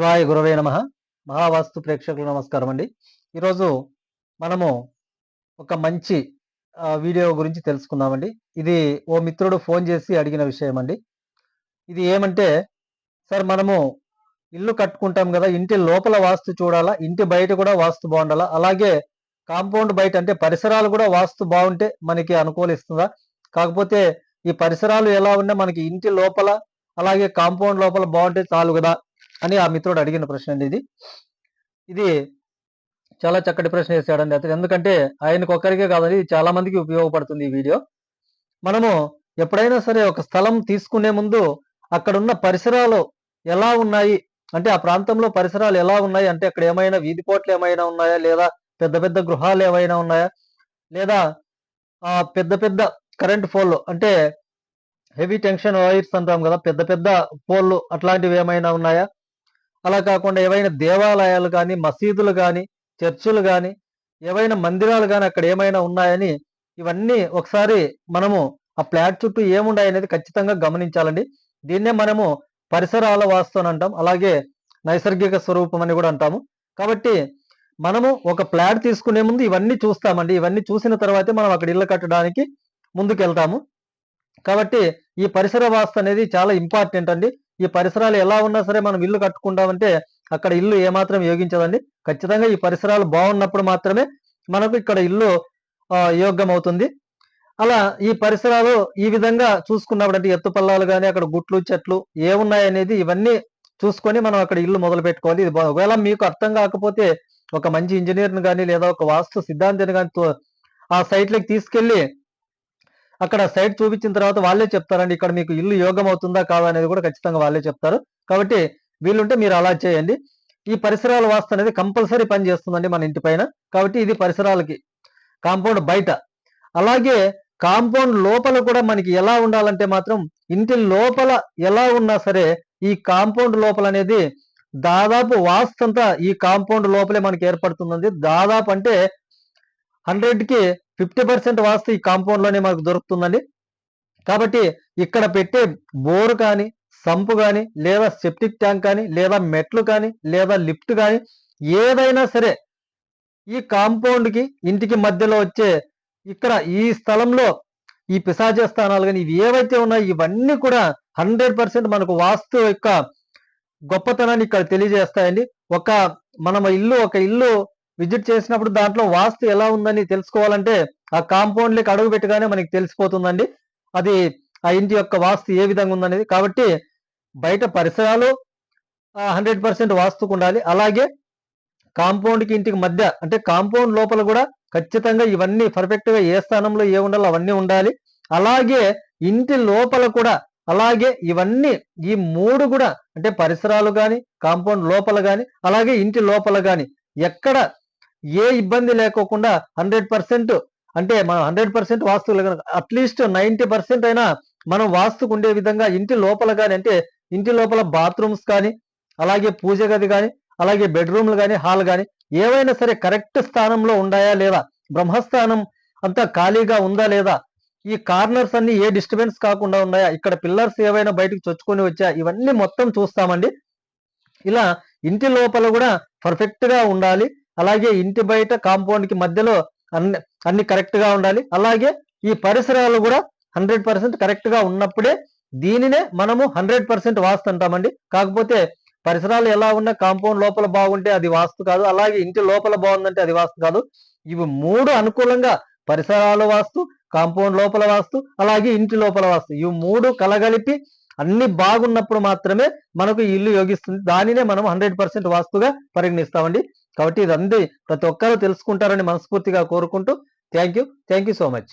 శివాయ గురవే నమ. మహావాస్తు ప్రేక్షకులు నమస్కారం అండి. ఈరోజు మనము ఒక మంచి వీడియో గురించి తెలుసుకుందామండి. ఇది ఓ మిత్రుడు ఫోన్ చేసి అడిగిన విషయం అండి. ఇది ఏమంటే సార్ మనము ఇల్లు కట్టుకుంటాం కదా ఇంటి లోపల వాస్తు చూడాలా ఇంటి బయట కూడా వాస్తు బాగుండాలా? అలాగే కాంపౌండ్ బయట అంటే పరిసరాలు కూడా వాస్తు బాగుంటే మనకి అనుకూలిస్తుందా కాకపోతే ఈ పరిసరాలు ఎలా ఉన్నా మనకి ఇంటి లోపల అలాగే కాంపౌండ్ లోపల బాగుంటే చాలు కదా. అని ఆ మిత్రుడు అడిగిన ప్రశ్న అండి ఇది. ఇది చాలా చక్కటి ప్రశ్న వేసాడండి అతను. ఎందుకంటే ఆయనకు ఒక్కరికే కాదండి ఇది చాలా మందికి ఉపయోగపడుతుంది ఈ వీడియో. మనము ఎప్పుడైనా సరే ఒక స్థలం తీసుకునే ముందు అక్కడున్న పరిసరాలు ఎలా ఉన్నాయి? అంటే ఆ ప్రాంతంలో పరిసరాలు ఎలా ఉన్నాయి? అంటే అక్కడ ఏమైనా వీధి పోట్లు ఏమైనా ఉన్నాయా? లేదా పెద్ద పెద్ద గృహాలు ఏమైనా ఉన్నాయా? లేదా ఆ పెద్ద పెద్ద కరెంట్ పోల్లు అంటే హెవీ టెన్షన్ వైర్స్ అంటాం కదా పెద్ద పెద్ద పోల్లు అట్లాంటివి ఏమైనా ఉన్నాయా? అలా కాకుండా ఏవైనా దేవాలయాలు కానీ మసీదులు కానీ చర్చిలు కానీ ఏవైనా మందిరాలు కానీ అక్కడ ఏమైనా ఉన్నాయని ఇవన్నీ ఒకసారి మనము ఆ ప్లాట్ చుట్టూ ఏముండాయి అనేది ఖచ్చితంగా గమనించాలండి. దీన్నే మనము పరిసరాల వాస్తు అంటాం. అలాగే నైసర్గిక స్వరూపం అని కూడా అంటాము. కాబట్టి మనము ఒక ప్లాట్ తీసుకునే ముందు ఇవన్నీ చూస్తామండి. ఇవన్నీ చూసిన తర్వాతే మనం అక్కడ ఇల్లు కట్టడానికి ముందుకెళ్తాము. కాబట్టి ఈ పరిసర వాస్తు అనేది చాలా ఇంపార్టెంట్ అండి. ఈ పరిసరాలు ఎలా ఉన్నా సరే మనం ఇల్లు కట్టుకుంటామంటే అక్కడ ఇల్లు ఏమాత్రం యోగించదండి. ఖచ్చితంగా ఈ పరిసరాలు బాగున్నప్పుడు మాత్రమే మనకు ఇక్కడ ఇల్లు యోగ్యం అవుతుంది అలా ఈ పరిసరాలు ఈ విధంగా చూసుకున్నప్పుడు అంటే ఎత్తు పల్లాలు కానీ అక్కడ గుట్లు చెట్లు ఏమున్నాయి అనేది ఇవన్నీ చూసుకొని మనం అక్కడ ఇల్లు మొదలు పెట్టుకోవాలి. ఇది ఒకవేళ మీకు అర్థం కాకపోతే ఒక మంచి ఇంజనీర్ని కానీ లేదా ఒక వాస్తు సిద్ధాంతిని కానీ ఆ సైట్లకు తీసుకెళ్ళి అక్కడ సైట్ చూపించిన తర్వాత వాళ్ళే చెప్తారండి ఇక్కడ మీకు ఇల్లు యోగం అవుతుందా కాదా? అనేది కూడా ఖచ్చితంగా వాళ్ళే చెప్తారు. కాబట్టి వీలుంటే మీరు అలా చేయండి. ఈ పరిసరాల వాస్తు అనేది కంపల్సరీ పని చేస్తుందండి మన ఇంటి పైన. కాబట్టి ఇది పరిసరాలకి. కాంపౌండ్ బయట. అలాగే కాంపౌండ్ లోపల కూడా మనకి ఎలా ఉండాలంటే మాత్రం ఇంటి లోపల ఎలా ఉన్నా సరే ఈ కాంపౌండ్ లోపల అనేది దాదాపు వాస్తు అంతా ఈ కాంపౌండ్ లోపలే మనకి ఏర్పడుతుందండి. దాదాపు అంటే హండ్రెడ్కి ఫిఫ్టీ పర్సెంట్ వాస్తు ఈ కాంపౌండ్లోనే మనకు దొరుకుతుందండి. కాబట్టి ఇక్కడ పెట్టే బోరు కానీ సంపు కానీ లేదా సెప్టిక్ ట్యాంక్ కానీ లేదా మెట్లు కానీ లేదా లిఫ్ట్ కానీ ఏదైనా సరే ఈ కాంపౌండ్కి ఇంటికి మధ్యలో వచ్చే ఇక్కడ ఈ స్థలంలో ఈ పిశాచ స్థానాలు కానీ ఇవి ఏవైతే ఉన్నాయో ఇవన్నీ కూడా హండ్రెడ్ పర్సెంట్ మనకు వాస్తు యొక్క గొప్పతనాన్ని ఇక్కడ తెలియజేస్తాయండి. ఒక మనం ఇల్లు ఒక ఇల్లు విజిట్ చేసినప్పుడు దాంట్లో వాస్తు ఎలా ఉందని తెలుసుకోవాలంటే ఆ కాంపౌండ్ లెక్క అడుగు పెట్టగానే మనకి తెలిసిపోతుందండి. అది ఆ ఇంటి యొక్క వాస్తు ఏ విధంగా ఉందనేది. కాబట్టి బయట పరిసరాలు హండ్రెడ్ పర్సెంట్ వాస్తుకు ఉండాలి. అలాగే కాంపౌండ్కి ఇంటికి మధ్య అంటే కాంపౌండ్ లోపల కూడా ఖచ్చితంగా ఇవన్నీ పర్ఫెక్ట్గా ఏ స్థానంలో ఏ ఉండాలో అవన్నీ ఉండాలి. అలాగే ఇంటి లోపల కూడా అలాగే ఇవన్నీ ఈ మూడు కూడా అంటే పరిసరాలు కానీ కాంపౌండ్ లోపల కానీ అలాగే ఇంటి లోపల కానీ ఎక్కడ ఏ ఇబ్బంది లేకోకుండా హండ్రెడ్ పర్సెంట్ అంటే మనం హండ్రెడ్ పర్సెంట్ వాస్తువులు అట్లీస్ట్ నైన్టీ పర్సెంట్ అయినా మనం వాస్తుకు ఉండే విధంగా ఇంటి లోపల కానీ అంటే ఇంటి లోపల బాత్రూమ్స్ కానీ అలాగే పూజ గది కానీ అలాగే బెడ్రూమ్లు కానీ హాల్ కానీ ఏవైనా సరే కరెక్ట్ స్థానంలో ఉండాయా లేదా? బ్రహ్మస్థానం అంతా ఖాళీగా ఉందా లేదా? ఈ కార్నర్స్ అన్ని ఏ డిస్టర్బెన్స్ కాకుండా ఉన్నాయా? ఇక్కడ పిల్లర్స్ ఏవైనా బయటకు చొచ్చుకొని వచ్చా? ఇవన్నీ మొత్తం చూస్తామండి. ఇలా ఇంటి లోపల కూడా పర్ఫెక్ట్గా ఉండాలి. అలాగే ఇంటి బయట కాంపౌండ్కి మధ్యలో అన్ని అన్ని కరెక్ట్గా ఉండాలి. అలాగే ఈ పరిసరాలు కూడా హండ్రెడ్ పర్సెంట్ కరెక్ట్గా ఉన్నప్పుడే దీనినే మనము హండ్రెడ్ పర్సెంట్ వాస్తు అంటామండి. కాకపోతే పరిసరాలు ఎలా ఉన్నా కాంపౌండ్ లోపల బాగుంటే అది వాస్తు కాదు. అలాగే ఇంటి లోపల బాగుందంటే అది వాస్తు కాదు. ఇవి మూడు అనుకూలంగా పరిసరాలు వాస్తు కాంపౌండ్ లోపల వాస్తు అలాగే ఇంటి లోపల వాస్తు. ఇవి మూడు కలగలిపి అన్ని బాగున్నప్పుడు మాత్రమే మనకు ఇల్లు యోగిస్తుంది. దానినే మనం హండ్రెడ్ పర్సెంట్ వాస్తుగా పరిగణిస్తామండి. కాబట్టి ఇది ప్రతి ఒక్కరూ తెలుసుకుంటారని మనస్ఫూర్తిగా కోరుకుంటూ thank you. Thank you so much.